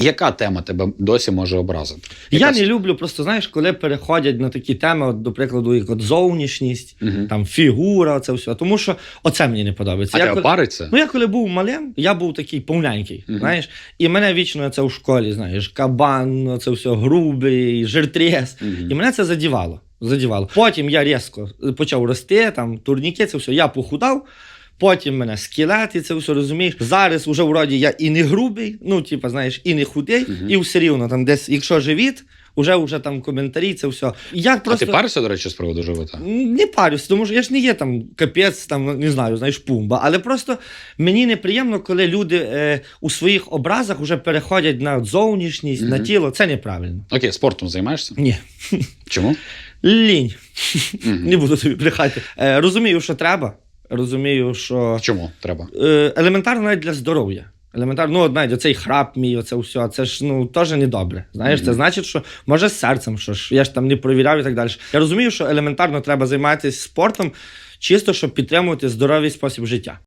Яка тема тебе досі може образити? Я не люблю просто, знаєш, коли переходять на такі теми, от, до прикладу, як от зовнішність, Мгм. там фігура, це все. Тому що оце мені не подобається. А Я коли- париться? Ну, я коли був малим, я був такий повненький, Мгм. знаєш, і мене вічно це в школі, знаєш, кабан, це все грубий, жиртрес. Мгм. І мене це задівало. задівало. Потім я різко почав рости, там турніки, це все. Я похудав. Потім мене скелет, і це все розумієш. Зараз уже вроді я і не грубий, ну, типа, знаєш, і не худий, Мгм. і все рівно там десь, якщо живіт, уже, вже там коментарі, це все. Я А ти паришся, до речі, з приводу живота? не парюсь, тому що я ж не є там капець, там не знаю, знаєш, пумба. Але просто мені неприємно, коли люди е, у своїх образах вже переходять на зовнішність, на тіло. Це неправильно. Окей, спортом займаєшся? Ні. Чому? Лінь. Мгм. Не буду тобі брехати. Е, розумію, що треба. Розумію, що Чому треба? е, елементарно навіть для здоров'я. Елементарно, ну, навіть оцей храп мій, оце все, це ж ну теж недобре. Знаєш, це значить, що може з серцем, що ж я ж там не провіряв і так далі. Я розумію, що елементарно треба займатися спортом, чисто щоб підтримувати здоровий спосіб життя.